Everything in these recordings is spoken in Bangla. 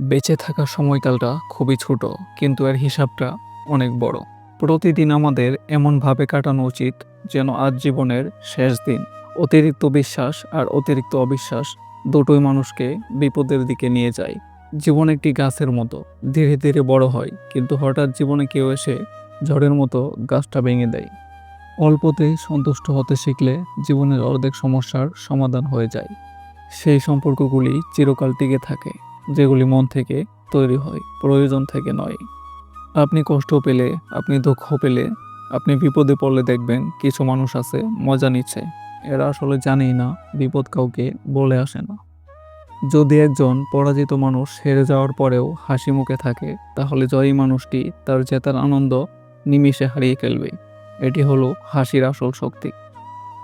বেঁচে থাকার সময়কালটা খুবই ছোট, কিন্তু এর হিসাবটা অনেক বড়। প্রতিদিন আমাদের এমনভাবে কাটানো উচিত যেন আজ জীবনের শেষ দিন। অতিরিক্ত বিশ্বাস আর অতিরিক্ত অবিশ্বাস দুটোই মানুষকে বিপদের দিকে নিয়ে যায়। জীবন একটি গাছের মতো, ধীরে ধীরে বড় হয়, কিন্তু হঠাৎ জীবনে কেউ এসে ঝড়ের মতো গাছটা ভেঙে দেয়। অল্পতেই সন্তুষ্ট হতে শিখলে জীবনের অর্ধেক সমস্যার সমাধান হয়ে যায়। সেই সম্পর্কগুলি চিরকাল টিকে থাকে। যেগুলি মন থেকে তৈরি হয়, প্রয়োজন থেকে নয়। আপনি কষ্ট পেলে, আপনি দুঃখ পেলে, আপনি বিপদে পড়লে দেখবেন কিছু মানুষ আছে, মজা নিচ্ছে। এরা আসলে জানেই না, বিপদ কাউকে বলে আসে না। যদি একজন পরাজিত মানুষ হেরে যাওয়ার পরেও হাসি মুখে থাকে, তাহলে জয়ী মানুষটি তার জেতার আনন্দ নিমিষে হারিয়ে ফেলবে। এটি হলো হাসির আসল শক্তি।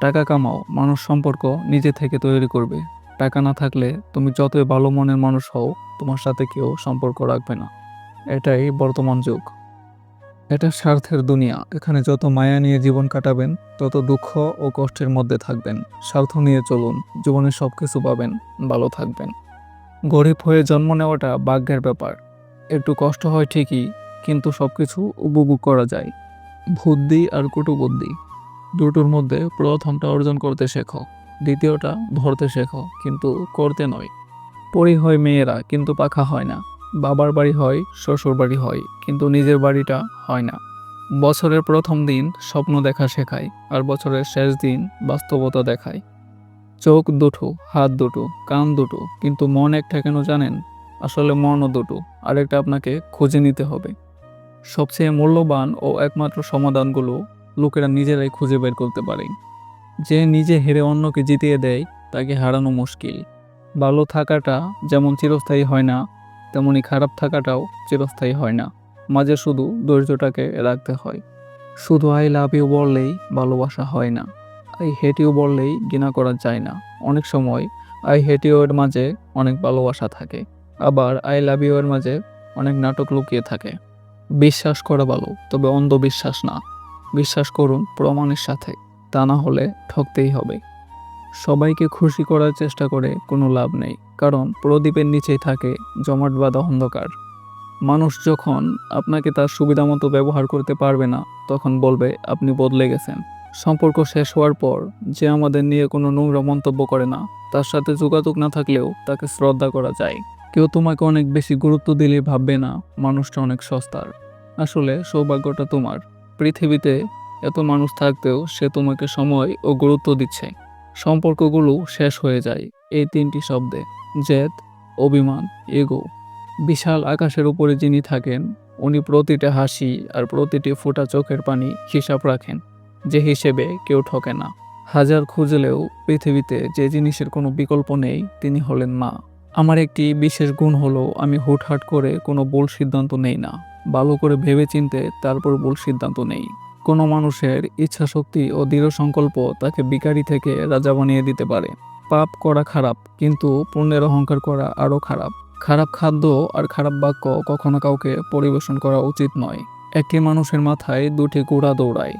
টাকা কামাও মানুষ সম্পর্ক নিজে থেকে তৈরি করবে। টাকা না থাকলে তুমি যতই ভালো মনের মানুষ হও, তোমার সাথে কেউ সম্পর্ক রাখবে না। এটাই বর্তমান যুগ। এটা স্বার্থের দুনিয়া। এখানে যত মায়া নিয়ে জীবন কাটাবেন, তত দুঃখ ও কষ্টের মধ্যে থাকবেন। স্বার্থ নিয়ে চলুন, জীবনে সব কিছু পাবেন, ভালো থাকবেন। গরিব হয়ে জন্ম নেওয়াটা ভাগ্যের ব্যাপার। একটু কষ্ট হয় ঠিকই, কিন্তু সব কিছু উপভোগ করা যায়। বুদ্ধি আর কুটুবুদ্ধি, দুটোর মধ্যে প্রথমটা অর্জন করতে শেখো। দ্বিতীয়টা ধরতে শেখো, কিন্তু করতে নয়। পরি হয় মেয়েরা, কিন্তু পাখা হয় না। বাবার বাড়ি হয়, শ্বশুর বাড়ি হয়, কিন্তু নিজের বাড়িটা হয় না। বছরের প্রথম দিন স্বপ্ন দেখা শেখায়, আর বছরের শেষ দিন বাস্তবতা দেখায়। চোখ দুটো, হাত দুটো, কান দুটো, কিন্তু মন একটা কেন জানেন? আসলে মনও দুটো, আরেকটা আপনাকে খুঁজে নিতে হবে। সবচেয়ে মূল্যবান ও একমাত্র সমাধানগুলো লোকেরা নিজেরাই খুঁজে বের করতে পারে। যে নিজে হেরে অন্যকে জিতিয়ে দেয়, তাকে হারানো মুশকিল। ভালো থাকাটা যেমন চিরস্থায়ী হয় না, তেমনি খারাপ থাকাটাও চিরস্থায়ী হয় না। মাঝে শুধু ধৈর্যটাকে রাখতে হয়। শুধু আই লাভ ইউ বললেই ভালোবাসা হয় না। আই হেট ইউ বললেই ঘৃণা করা যায় না। অনেক সময় আই হেট ইউ এর মাঝে অনেক ভালোবাসা থাকে। আবার আই লাভ ইউ এর মাঝে অনেক নাটক লুকিয়ে থাকে। বিশ্বাস করা ভালো, তবে অন্ধবিশ্বাস না। বিশ্বাস করুন প্রমাণের সাথে। তা না হলে ঠকতেই হবে। সবাইকে খুশি করার চেষ্টা করে কোনো লাভ নেই, কারণ প্রদীপের নিচেই থাকে জমাট বাঁধা অন্ধকার। মানুষ যখন আপনাকে তার সুবিধা মতো ব্যবহার করতে পারবে না, তখন বলবে, আপনি বদলে গেছেন। সম্পর্ক শেষ হওয়ার পর যে আমাদের নিয়ে কোনো নোংরা মন্তব্য করে না, তার সাথে যোগাযোগ না থাকলেও তাকে শ্রদ্ধা করা যায়। কেউ তোমাকে অনেক বেশি গুরুত্ব দিলে ভাববে না, মানুষটা অনেক সস্তার। আসলে সৌভাগ্যটা তোমার। পৃথিবীতে এত মানুষ থাকতেও সে তোমাকে সময় ও গুরুত্ব দিচ্ছে। সম্পর্কগুলো শেষ হয়ে যায় এই তিনটি শব্দে। জেদ, অভিমান এগো বিশাল আকাশের উপরে যিনি থাকেন, উনি প্রতিটা হাসি আর প্রতিটি ফোটা চোখের পানি হিসাব রাখেন, যে হিসেবে কেউ ঠকে না। হাজার খুঁজলেও পৃথিবীতে যে জিনিসের কোনো বিকল্প নেই, তিনি হলেন মা। আমার একটি বিশেষ গুণ হলো, আমি হুটহাট করে কোনো ভুল সিদ্ধান্ত নেই না। ভালো করে ভেবে চিনতে তারপর ভুল সিদ্ধান্ত নেই। কোনো মানুষের ইচ্ছা শক্তি ও দৃঢ় সংকল্প তাকে বিকারি থেকে রাজা বানিয়ে দিতে পারে। পাপ করা খারাপ, কিন্তু পুণ্যের অহংকার করা আরও খারাপ। খারাপ খাদ্য আর খারাপ বাক্য কখনো কাউকে পরিবেশন করা উচিত নয়। একটি মানুষের মাথায় দুটি ঘোড়া দৌড়ায়।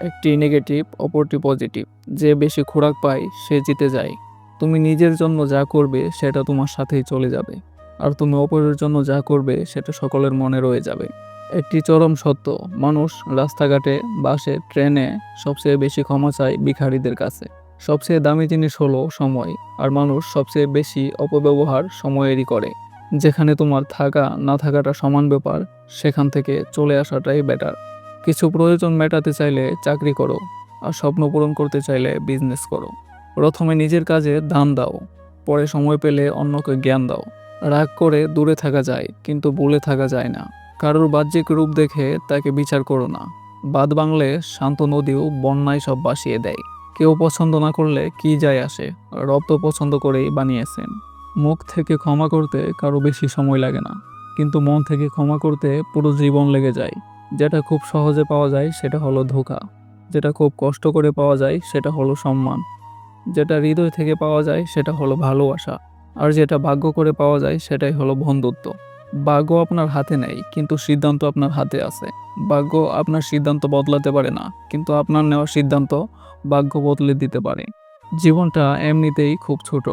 একটি নেগেটিভ, অপরটি পজিটিভ। যে বেশি খোরাক পায়, সে জিতে যায়। তুমি নিজের জন্য যা করবে, সেটা তোমার সাথেই চলে যাবে। আর তুমি অপরের জন্য যা করবে, সেটা সকলের মনে রয়ে যাবে। একটি চরম সত্য। মানুষ রাস্তাঘাটে, বাসে, ট্রেনে সবচেয়ে বেশি ক্ষমা চায় ভিখারিদের কাছে। সবচেয়ে দামি জিনিস হলো সময়, আর মানুষ সবচেয়ে বেশি অপব্যবহার সময়েরই করে। যেখানে তোমার থাকা, না থাকাটা সমান ব্যাপার, সেখান থেকে চলে আসাটাই বেটার কিছু প্রয়োজন মেটাতে চাইলে চাকরি করো, আর স্বপ্ন পূরণ করতে চাইলে বিজনেস করো। প্রথমে নিজের কাজে দান দাও, পরে সময় পেলে অন্যকে জ্ঞান দাও। রাগ করে দূরে থাকা যায়, কিন্তু বলে থাকা যায় না। কারোর বাহ্যিক রূপ দেখে তাকে বিচার করো না। বাদ বাংলে শান্ত নদীও বন্যায় সব বাসিয়ে দেয়। কেউ পছন্দ না করলে কি যায় আসে? রব তো পছন্দ করেই বানিয়েছেন। মুখ থেকে ক্ষমা করতে কারও বেশি সময় লাগে না। কিন্তু মন থেকে ক্ষমা করতে পুরো জীবন লেগে যায়। যেটা খুব সহজে পাওয়া যায় সেটা হলো ধোকা। যেটা খুব কষ্ট করে পাওয়া যায় সেটা হলো সম্মান। যেটা হৃদয় থেকে পাওয়া যায় সেটা হলো ভালোবাসা। আর যেটা ভাগ্য করে পাওয়া যায় সেটাই হলো বন্ধুত্ব। ভাগ্য আপনার হাতে নেই, কিন্তু সিদ্ধান্ত আপনার হাতে আছে। ভাগ্য আপনার সিদ্ধান্ত বদলাতে পারে না, কিন্তু আপনার নেওয়া সিদ্ধান্ত ভাগ্য বদলে দিতে পারে। জীবনটা এমনিতেই খুব ছোট।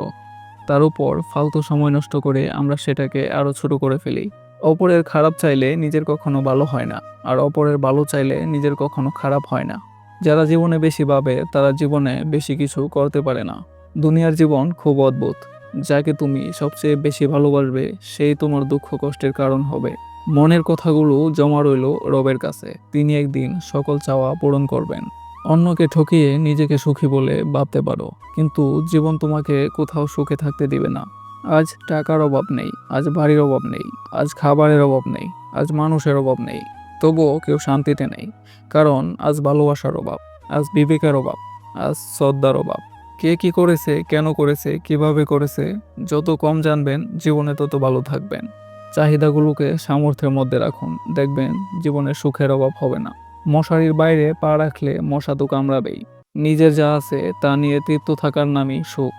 তার উপর ফালতু সময় নষ্ট করে আমরা সেটাকে আরও ছোট করে ফেলি। অপরের খারাপ চাইলে নিজের কখনো ভালো হয় না, আর অপরের ভালো চাইলে নিজের কখনো খারাপ হয় না। যারা জীবনে বেশি ভাবে, তারা জীবনে বেশি কিছু করতে পারে না। দুনিয়ার জীবন খুব অদ্ভুত। যাকে তুমি সবচেয়ে বেশি ভালোবাসবে, সেই তোমার দুঃখ কষ্টের কারণ হবে। মনের কথাগুলো জমা রইল রবের কাছে। তিনি একদিন সকল চাওয়া পূরণ করবেন। অন্যকে ঠকিয়ে নিজেকে সুখী বলে ভাবতে পারো। কিন্তু জীবন তোমাকে কোথাও সুখে থাকতে দিবে না। আজ টাকার অভাব নেই, আজ বাড়ির অভাব নেই, আজ খাবারের অভাব নেই, আজ মানুষের অভাব নেই। তবুও কেউ শান্তিতে নেই। কারণ আজ ভালোবাসার অভাব, আজ বিবেকের অভাব, আজ শ্রদ্ধার অভাব। কে কি করেছে, কেন করেছে, কীভাবে করেছে, যত কম জানবেন, জীবনে তত ভালো থাকবেন। চাহিদাগুলোকে সামর্থ্যের মধ্যে রাখুন। দেখবেন জীবনে সুখের অভাব হবে না। মশারির বাইরে পা রাখলে মশা তো কামড়াবেই। নিজের যা আছে তা নিয়ে তৃপ্ত থাকার নামই সুখ।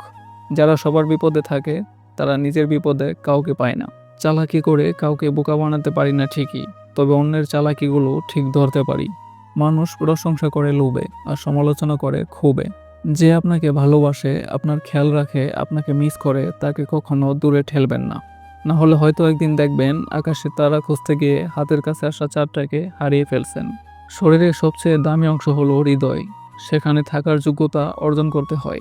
যারা সবার বিপদে থাকে, তারা নিজের বিপদে কাউকে পায় না। চালাকি করে কাউকে বোকা বানাতে পারি না ঠিকই, তবে অন্যের চালাকিগুলো ঠিক ধরতে পারি। মানুষ প্রশংসা করে লোভে, আর সমালোচনা করে ক্ষোভে। যে আপনাকে ভালোবাসে, আপনার খেয়াল রাখে, আপনাকে মিস করে, তাকে কখনো দূরে ঠেলবেন না। না হলে হয়তো একদিন দেখবেন, আকাশে তারা খুঁজতে গিয়ে হাতের কাছে আসা চারটাকে হারিয়ে ফেলছেন। শরীরের সবচেয়ে দামি অংশ হলো হৃদয়। সেখানে থাকার যোগ্যতা অর্জন করতে হয়।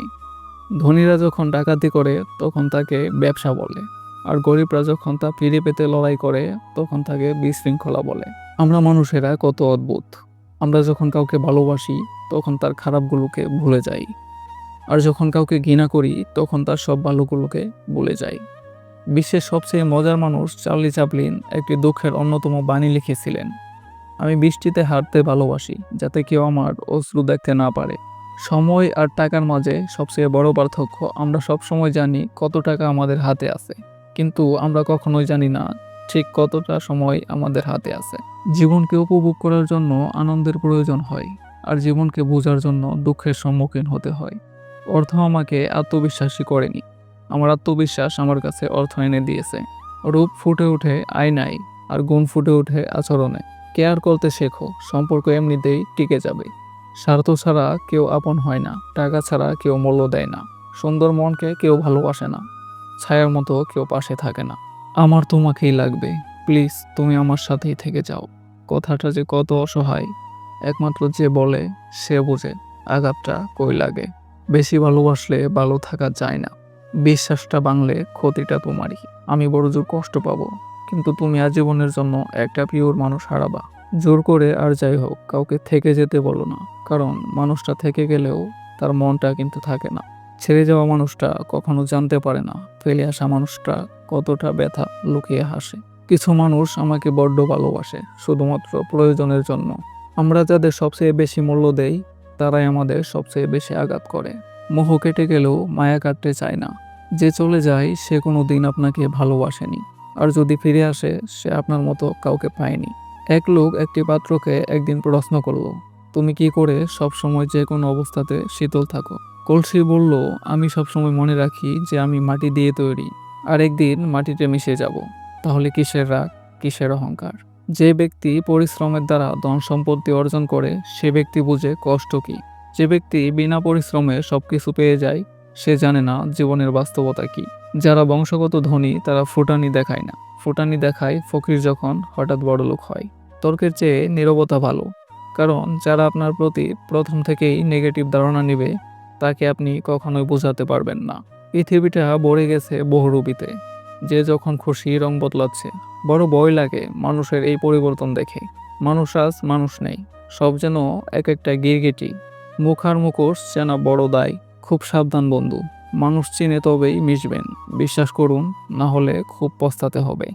ধনীরা যখন ডাকাতি করে, তখন তাকে ব্যবসা বলে। আর গরিবরা যখন তা ফিরে পেতে লড়াই করে, তখন তাকে বিশৃঙ্খলা বলে। আমরা মানুষেরা কত অদ্ভুত। আমরা যখন কাউকে ভালোবাসি তখন তার খারাপগুলোকে ভুলে যাই। আর যখন কাউকে ঘৃণা করি, তখন তার সব ভালোগুলোকে ভুলে যাই। বিশ্বের সবচেয়ে মজার মানুষ চার্লি চাপলিন একটি দুঃখের অন্যতম বাণী লিখেছিলেন, আমি বৃষ্টিতে হাঁটতে ভালোবাসি, যাতে কেউ আমার অশ্রু দেখতে না পারে। সময় আর টাকার মাঝে সবচেয়ে বড় পার্থক্য, আমরা সব সময় জানি কত টাকা আমাদের হাতে আছে, কিন্তু আমরা কখনোই জানি না ঠিক কতটা সময় আমাদের হাতে আছে। জীবনকে উপভোগ করার জন্য আনন্দের প্রয়োজন হয়। আর জীবনকে বোঝার জন্য দুঃখের সম্মুখীন হতে হয়। অর্থ আমাকে আত্মবিশ্বাসী করেনি। আমার আত্মবিশ্বাস আমার কাছে অর্থ এনে দিয়েছে। রূপ ফুটে ওঠে আয়নায় আর গুণ ফুটে ওঠে আচরণে। কেয়ার করতে শেখো, সম্পর্ক এমনিতেই টিকে যাবে। স্বার্থ ছাড়া কেউ আপন হয় না, টাকা ছাড়া কেউ মূল্য দেয় না, সুন্দর মনকে কেউ ভালোবাসে না, ছায়ার মতো কেউ পাশে থাকে না। আমার তোমাকেই লাগবে, প্লিজ তুমি আমার সাথেই থেকে যাও। কথাটা যে কত অসহায় একমাত্র যে বলে, সে বোঝে আঘাতটা কই লাগে। বেশি ভালোবাসলে ভালো থাকা যায় না। বিশ্বাসটা বাংলে ক্ষতিটা তোমারই। আমি বড় জোর কষ্ট পাবো, কিন্তু তুমি আজীবনের জন্য একটা পিওর মানুষ হারাবা। জোর করে আর যাই হোক, কাউকে থেকে যেতে বলো না, কারণ মানুষটা থেকে গেলেও তার মনটা কিন্তু থাকে না। ছেড়ে যাওয়া মানুষটা কখনো জানতে পারে না, ফেলে আসা মানুষটা কতটা ব্যথা লুকিয়ে হাসে। কিছু মানুষ আমাকে বড্ড ভালোবাসে, শুধুমাত্র প্রয়োজনের জন্য। আমরা যাদের সবচেয়ে বেশি মূল্য দেই, তারাই আমাদের সবচেয়ে বেশি আঘাত করে। মোহ কেটে গেলেও মায়া কাটতে চায় না। যে চলে যায়, সে কোনো দিন আপনাকে ভালোবাসেনি। আর যদি ফিরে আসে, সে আপনার মতো কাউকে পায়নি। এক লোক একটি পাত্রকে একদিন প্রশ্ন করল, তুমি কি করে সব সময় যে কোনো অবস্থাতে শীতল থাকো? কলসি বলল, আমি সবসময় মনে রাখি যে আমি মাটি দিয়ে তৈরি। আর একদিন মাটিতে মিশে যাব। তাহলে কিসের রাগ, কিসের অহংকার? যে ব্যক্তি পরিশ্রমের দ্বারা ধন সম্পত্তি অর্জন করে, সে ব্যক্তি বুঝে কষ্ট কি। যে ব্যক্তি বিনা পরিশ্রমে সবকিছু পেয়ে যায়, সে জানে না জীবনের বাস্তবতা কি। যারা বংশগত ধনী, তারা ফুটানি দেখায় না। ফুটানি দেখায় ফকির যখন হঠাৎ বড়লোক হয়। তর্কের চেয়ে নীরবতা ভালো। কারণ যারা আপনার প্রতি প্রথম থেকেই নেগেটিভ ধারণা নেবে, তাকে আপনি কখনোই বোঝাতে পারবেন না। পৃথিবীটা ভরে গেছে বহুরূপীতে। যে যখন খুশি রং বদলাচ্ছে, বড় ভয় লাগে মানুষের এই পরিবর্তন দেখে। মানুষ আজ মানুষ নেই, সব যেন এক একটা গিরগিটি। মুখ আর মুখোশ যেন বড় দায়, খুব সাবধান বন্ধু। মানুষ চিনে তবেই মিশবেন, বিশ্বাস করুন, না হলে খুব পস্তাতে হবে।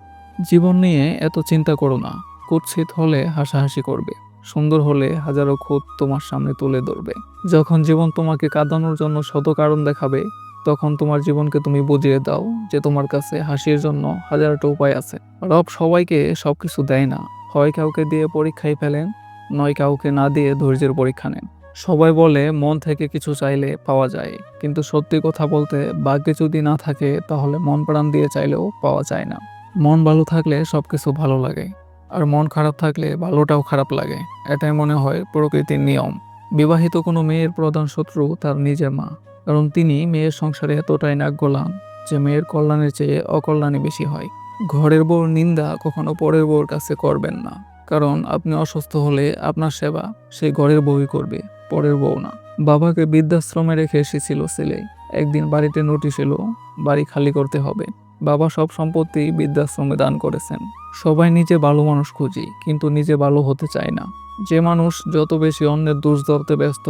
জীবন নিয়ে এত চিন্তা করো না, কুৎসিত হলে হাসাহাসি করবে, সুন্দর হলে হাজারো খুঁত তোমার সামনে তুলে ধরবে। যখন জীবন তোমাকে কাঁদানোর জন্য শত কারণ দেখাবে তখন তোমার জীবনকে তুমি বুঝিয়ে দাও যে তোমার কাছে হাসির জন্য হাজারটা উপায় আছে। রব সবাইকে সবকিছু দেয় না। হয় কাউকে দিয়ে পরীক্ষায় ফেলেন, নয় কাউকে না দিয়ে ধৈর্যের পরীক্ষা নেন। সবাই বলে, মন থেকে কিছু চাইলে পাওয়া যায়। কিন্তু সত্যি কথা বলতে, ভাগ্যে যদি না থাকে, তাহলে মন প্রাণ দিয়ে চাইলেও পাওয়া যায় না। মন ভালো থাকলে সবকিছু ভালো লাগে। আর মন খারাপ থাকলে ভালোটাও খারাপ লাগে। এটাই মনে হয় প্রকৃতির নিয়ম। বিবাহিত কোনো মেয়ের প্রধান শত্রু তার নিজের মা। কারণ তিনি মেয়ের সংসারে এতটাই নাক গোলান যে মেয়ের কল্যাণের চেয়ে অকল্যাণই বেশি হয়। ঘরের বউর নিন্দা কখনো পরের বউর কাছে করবেন না, কারণ আপনি অসুস্থ হলে আপনার সেবা সেই ঘরের বউই করবে, পরের বউ না। বাবাকে বৃদ্ধাশ্রমে রেখে এসেছিল ছেলে। একদিন বাড়িতে নোটিশ এলো, বাড়ি খালি করতে হবে। বাবা সব সম্পত্তি বৃদ্ধাশ্রমে দান করেছেন। সবাই নিজে ভালো মানুষ খুঁজি, কিন্তু নিজে ভালো হতে চায় না। যে মানুষ যত বেশি অন্যের দোষ ধরতে ব্যস্ত,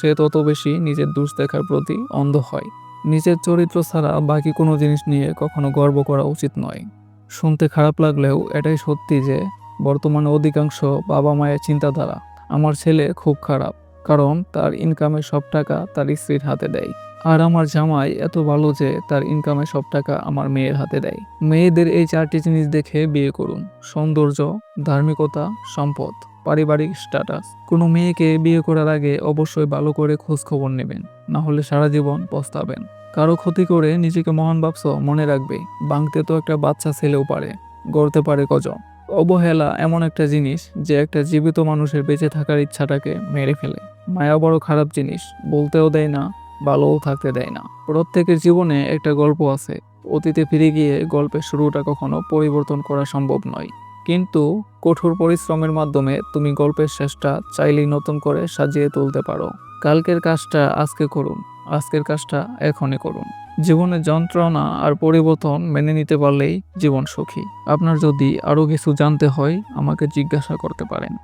সে তত বেশি নিজের দোষ দেখার প্রতি অন্ধ হয়। নিজের চরিত্র ছাড়া বাকি কোনো জিনিস নিয়ে কখনো গর্ব করা উচিত নয়। শুনতে খারাপ লাগলেও এটাই সত্যি যে, বর্তমানে অধিকাংশ বাবা মায়ের চিন্তাধারা, আমার ছেলে খুব খারাপ, কারণ তার ইনকামের সব টাকা তার স্ত্রীর হাতে দেয়। আর আমার জামাই এত ভালো যে তার ইনকামের সব টাকা আমার মেয়ের হাতে দেয়। মেয়েদের এই চারটি জিনিস দেখে বিয়ে করুন। সৌন্দর্য, ধার্মিকতা, সম্পদ, পারিবারিক স্ট্যাটাস কোনো মেয়েকে বিয়ে করার আগে অবশ্যই ভালো করে খোঁজ খবর নেবেন। না হলে সারা জীবন পস্তাবেন। কারও ক্ষতি করে নিজেকে মহান ভাবছ, মনে রাখবে বাংতে তো একটা বাচ্চা ছেলেও পারে, গড়তে পারে কজন। অবহেলা এমন একটা জিনিস যে একটা জীবিত মানুষের বেঁচে থাকার ইচ্ছাটাকে মেরে ফেলে। মায়া বড় খারাপ জিনিস, বলতেও দেয় না ভালোও থাকতে দেয় না। প্রত্যেকের জীবনে একটা গল্প আছে, অতীতে ফিরে গিয়ে গল্পের শুরুটা কখনো পরিবর্তন করা সম্ভব নয়। কিন্তু কঠোর পরিশ্রমের মাধ্যমে তুমি গল্পের শেষটা চাইলেই নতুন করে সাজিয়ে তুলতে পারো। কালকের কাজটা আজকে করুন, আজকের কাজটা এখনই করুন। জীবনের যন্ত্রণা আর পরিবর্তন মেনে নিতে পারলেই জীবন সুখী। আপনার যদি আরও কিছু জানতে হয়, আমাকে জিজ্ঞাসা করতে পারেন।